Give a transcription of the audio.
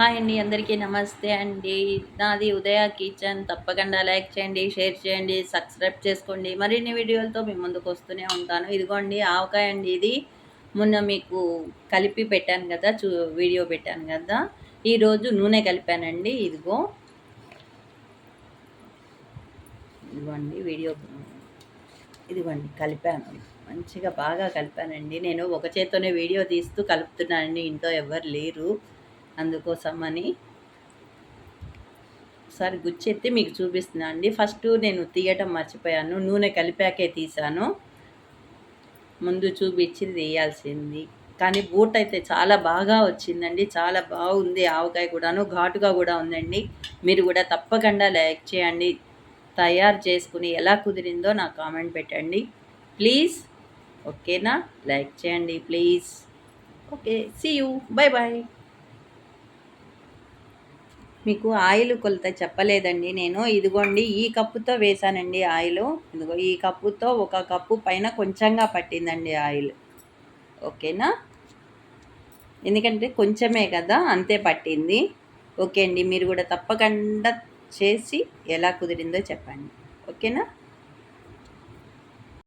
Hi అండి అందరికీ నమస్తే అండి. నాది ఉదయ కిచెన్. తప్పకుండా లైక్ చేయండి షేర్ చేయండి సబ్స్క్రైబ్ చేసుకోండి. మరిన్ని వీడియోలతో మీ ముందుకు వస్తూనే ఉంటాను. ఇదిగోండి ఆవకాయ అండి ఇది. మొన్న మీకు కలిపి పెట్టాను కదా చూ వీడియో పెట్టాను కదా. ఈరోజు నూనె కలిపానండి ఇదిగో. ఇదిగోండి వీడియో. ఇదిగోండి కలిపాను. మంచిగా బాగా కలిపానండి. నేను ఒక చేత్తోనే వీడియో తీస్తూ కలుపుతున్నానండి ఇంట్లో ఎవరు లేరు. అందుకోసమని ఒకసారి గుచ్చెత్తి మీకు చూపిస్తున్నా అండి. ఫస్ట్ నేను తీయటం మర్చిపోయాను. నూనె కలిపాకే తీసాను ముందు చూపించి తీయాల్సింది. కానీ బూట్ అయితే చాలా బాగా వచ్చిందండి. చాలా బాగుంది ఆవకాయ కూడాను. ఘాటుగా కూడా ఉందండి. మీరు కూడా తప్పకుండా లైక్ చేయండి. తయారు చేసుకుని ఎలా కుదిరిందో నాకు కామెంట్ పెట్టండి. ప్లీజ్. ఓకేనా? లైక్ చేయండి please. Okay. See you. Bye bye మీకు ఆయిల్ కొలత చెప్పలేదండి నేను. ఇదిగోండి ఈ కప్పుతో వేసానండి ఆయిల్. ఇదిగో ఈ కప్పుతో ఒక కప్పు పైన కొంచెంగా పట్టిందండి ఆయిల్. ఓకేనా? ఎందుకంటే కొంచెమే కదా అంతే పట్టింది. ఓకే అండి మీరు కూడా తప్పకుండా చేసి ఎలా కుదిరిందో చెప్పండి. ఓకేనా?